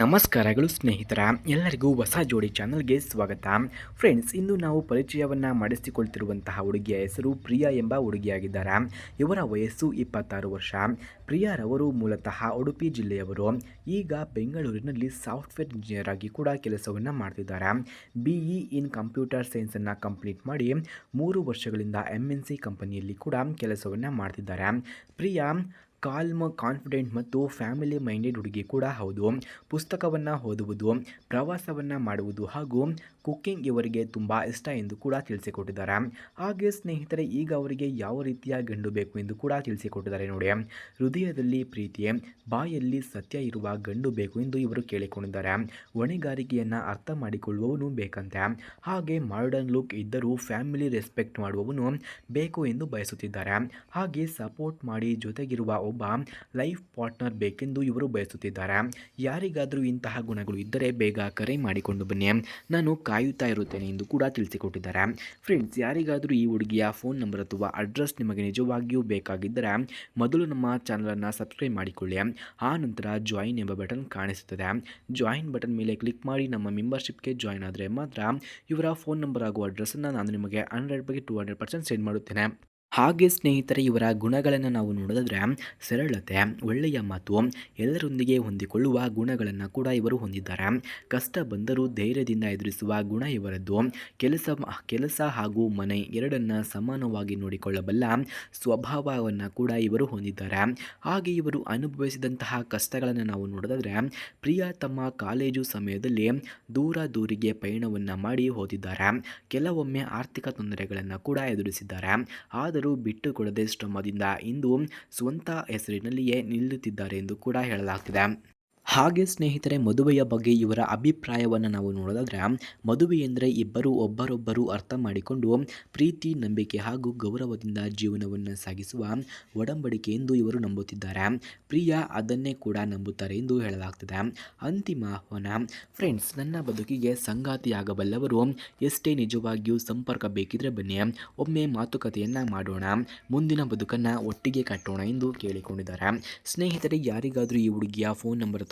ನಮಸ್ಕಾರಗಳು ಸ್ನೇಹಿತರ, ಎಲ್ಲರಿಗೂ ಹೊಸ ಜೋಡಿ ಚಾನಲ್ಗೆ ಸ್ವಾಗತ. ಫ್ರೆಂಡ್ಸ್, ಇಂದು ನಾವು ಪರಿಚಯವನ್ನು ಮಾಡಿಸಿಕೊಳ್ತಿರುವಂತಹ ಹುಡುಗಿಯ ಹೆಸರು ಪ್ರಿಯಾ ಎಂಬ ಹುಡುಗಿಯಾಗಿದ್ದಾರೆ. ಇವರ ವಯಸ್ಸು ಇಪ್ಪತ್ತಾರು ವರ್ಷ. ಪ್ರಿಯಾರವರು ಮೂಲತಃ ಉಡುಪಿ ಜಿಲ್ಲೆಯವರು. ಈಗ ಬೆಂಗಳೂರಿನಲ್ಲಿ ಸಾಫ್ಟ್ವೇರ್ ಇಂಜಿನಿಯರ್ ಆಗಿ ಕೂಡ ಕೆಲಸವನ್ನು ಮಾಡ್ತಿದ್ದಾರೆ. ಬಿ ಇ ಇನ್ ಕಂಪ್ಯೂಟರ್ ಸೈನ್ಸನ್ನು ಕಂಪ್ಲೀಟ್ ಮಾಡಿ ಮೂರು ವರ್ಷಗಳಿಂದ ಎಂ ಎನ್ ಸಿ ಕಂಪನಿಯಲ್ಲಿ ಕೂಡ ಕೆಲಸವನ್ನು ಮಾಡ್ತಿದ್ದಾರೆ. ಪ್ರಿಯಾ ಕಾಲ್ಮ್, ಕಾನ್ಫಿಡೆಂಟ್ ಮತ್ತು ಫ್ಯಾಮಿಲಿ ಮೈಂಡೆಡ್ ಹುಡುಗಿ ಕೂಡ ಹೌದು. ಪುಸ್ತಕವನ್ನು ಓದುವುದು, ಪ್ರವಾಸವನ್ನು ಮಾಡುವುದು ಹಾಗೂ ಕುಕ್ಕಿಂಗ್ ಇವರಿಗೆ ತುಂಬ ಇಷ್ಟ ಎಂದು ಕೂಡ ತಿಳಿಸಿಕೊಟ್ಟಿದ್ದಾರೆ. ಹಾಗೆ ಸ್ನೇಹಿತರೆ, ಈಗ ಅವರಿಗೆ ಯಾವ ರೀತಿಯ ಗಂಡು ಬೇಕು ಎಂದು ಕೂಡ ತಿಳಿಸಿಕೊಟ್ಟಿದ್ದಾರೆ ನೋಡಿ. ಹೃದಯದಲ್ಲಿ ಪ್ರೀತಿ, ಬಾಯಲ್ಲಿ ಸತ್ಯ ಇರುವ ಗಂಡು ಬೇಕು ಎಂದು ಇವರು ಕೇಳಿಕೊಂಡಿದ್ದಾರೆ. ಹೊಣೆಗಾರಿಕೆಯನ್ನು ಅರ್ಥ ಮಾಡಿಕೊಳ್ಳುವವನು ಬೇಕಂತೆ. ಹಾಗೆ ಮಾಡರ್ನ್ ಲುಕ್ ಇದ್ದರೂ ಫ್ಯಾಮಿಲಿ ರೆಸ್ಪೆಕ್ಟ್ ಮಾಡುವವನು ಬೇಕು ಎಂದು ಬಯಸುತ್ತಿದ್ದಾರೆ. ಹಾಗೆ ಸಪೋರ್ಟ್ ಮಾಡಿ ಜೊತೆಗಿರುವ ಒಬ್ಬ ಲೈಫ್ ಪಾರ್ಟ್ನರ್ ಬೇಕೆಂದು ಇವರು ಬಯಸುತ್ತಿದ್ದಾರೆ. ಯಾರಿಗಾದರೂ ಇಂತಹ ಗುಣಗಳು ಇದ್ದರೆ ಬೇಗ ಕರೆ ಮಾಡಿಕೊಂಡು ಬನ್ನಿ. ನಾನು ಕಾಯುತ್ತಾ ಇರುತ್ತೇನೆ ಎಂದು ಕೂಡ ತಿಳಿಸಿಕೊಟ್ಟಿದ್ದಾರೆ. ಫ್ರೆಂಡ್ಸ್, ಯಾರಿಗಾದರೂ ಈ ಹುಡುಗಿಯ ಫೋನ್ ನಂಬರ್ ಅಥವಾ ಅಡ್ರೆಸ್ ನಿಮಗೆ ನಿಜವಾಗಿಯೂ ಬೇಕಾಗಿದ್ದರೆ ಮೊದಲು ನಮ್ಮ ಚಾನಲನ್ನು ಸಬ್ಸ್ಕ್ರೈಬ್ ಮಾಡಿಕೊಳ್ಳಿ. ಆ ನಂತರ ಜಾಯಿನ್ ಎಂಬ ಬಟನ್ ಕಾಣಿಸುತ್ತದೆ. ಜಾಯಿನ್ ಬಟನ್ ಮೇಲೆ ಕ್ಲಿಕ್ ಮಾಡಿ ನಮ್ಮ ಮೆಂಬರ್ಶಿಪ್ಗೆ ಜಾಯಿನ್ ಆದರೆ ಮಾತ್ರ ಇವರ ಫೋನ್ ನಂಬರ್ ಹಾಗೂ ಅಡ್ರೆಸ್ಸನ್ನು ನಾನು ನಿಮಗೆ ಹಂಡ್ರೆಡ್ ಬಗ್ಗೆ ಟು ಹಂಡ್ರೆಡ್ ಪರ್ಸೆಂಟ್ ಸೆಂಡ್ ಮಾಡುತ್ತೇನೆ. ಹಾಗೆ ಸ್ನೇಹಿತರೆ, ಇವರ ಗುಣಗಳನ್ನು ನಾವು ನೋಡೋದಾದರೆ ಸರಳತೆ, ಒಳ್ಳೆಯ ಮಾತು, ಎಲ್ಲರೊಂದಿಗೆ ಹೊಂದಿಕೊಳ್ಳುವ ಗುಣಗಳನ್ನು ಕೂಡ ಇವರು ಹೊಂದಿದ್ದಾರೆ. ಕಷ್ಟ ಬಂದರೂ ಧೈರ್ಯದಿಂದ ಎದುರಿಸುವ ಗುಣ ಇವರದ್ದು. ಕೆಲಸ ಕೆಲಸ ಹಾಗೂ ಮನೆ ಎರಡನ್ನ ಸಮಾನವಾಗಿ ನೋಡಿಕೊಳ್ಳಬಲ್ಲ ಸ್ವಭಾವವನ್ನು ಕೂಡ ಇವರು ಹೊಂದಿದ್ದಾರೆ. ಹಾಗೆ ಇವರು ಅನುಭವಿಸಿದಂತಹ ಕಷ್ಟಗಳನ್ನು ನಾವು ನೋಡಿದ್ರೆ ಪ್ರಿಯ ತಮ್ಮ ಕಾಲೇಜು ಸಮಯದಲ್ಲಿ ದೂರ ದೂರಿಗೆ ಪಯಣವನ್ನು ಮಾಡಿ ಓದಿದ್ದಾರೆ. ಕೆಲವೊಮ್ಮೆ ಆರ್ಥಿಕ ತೊಂದರೆಗಳನ್ನು ಕೂಡ ಎದುರಿಸಿದ್ದಾರೆ. ಆದರೂ ಬಿಟ್ಟು ಕೊಡದೆ ಶ್ರಮದಿಂದ ಇಂದು ಸ್ವಂತ ಹೆಸರಿನಲ್ಲಿಯೇ ನಿಲ್ಲುತ್ತಿದ್ದಾರೆ ಎಂದು ಕೂಡ ಹೇಳಲಾಗ್ತಿದೆ. ಹಾಗೆ ಸ್ನೇಹಿತರೆ, ಮದುವೆಯ ಬಗ್ಗೆ ಇವರ ಅಭಿಪ್ರಾಯವನ್ನು ನಾವು ನೋಡೋದಾದರೆ, ಮದುವೆ ಎಂದರೆ ಇಬ್ಬರು ಒಬ್ಬರೊಬ್ಬರು ಅರ್ಥ ಮಾಡಿಕೊಂಡು ಪ್ರೀತಿ, ನಂಬಿಕೆ ಹಾಗೂ ಗೌರವದಿಂದ ಜೀವನವನ್ನು ಸಾಗಿಸುವ ಒಡಂಬಡಿಕೆ ಎಂದು ಇವರು ನಂಬುತ್ತಿದ್ದಾರೆ. ಪ್ರಿಯ ಅದನ್ನೇ ಕೂಡ ನಂಬುತ್ತಾರೆ ಎಂದು ಹೇಳಲಾಗ್ತದೆ. ಅಂತಿಮ ಆಹ್ವಾನ, ಫ್ರೆಂಡ್ಸ್, ನನ್ನ ಬದುಕಿಗೆ ಸಂಗಾತಿಯಾಗಬಲ್ಲವರು, ಎಷ್ಟೇ ನಿಜವಾಗಿಯೂ ಸಂಪರ್ಕ ಬೇಕಿದ್ರೆ ಬನ್ನಿ, ಒಮ್ಮೆ ಮಾತುಕತೆಯನ್ನು ಮಾಡೋಣ, ಮುಂದಿನ ಬದುಕನ್ನು ಒಟ್ಟಿಗೆ ಕಟ್ಟೋಣ ಎಂದು ಕೇಳಿಕೊಂಡಿದ್ದಾರೆ. ಸ್ನೇಹಿತರೆ, ಯಾರಿಗಾದರೂ ಈ ಹುಡುಗಿಯ ಫೋನ್ ನಂಬರ್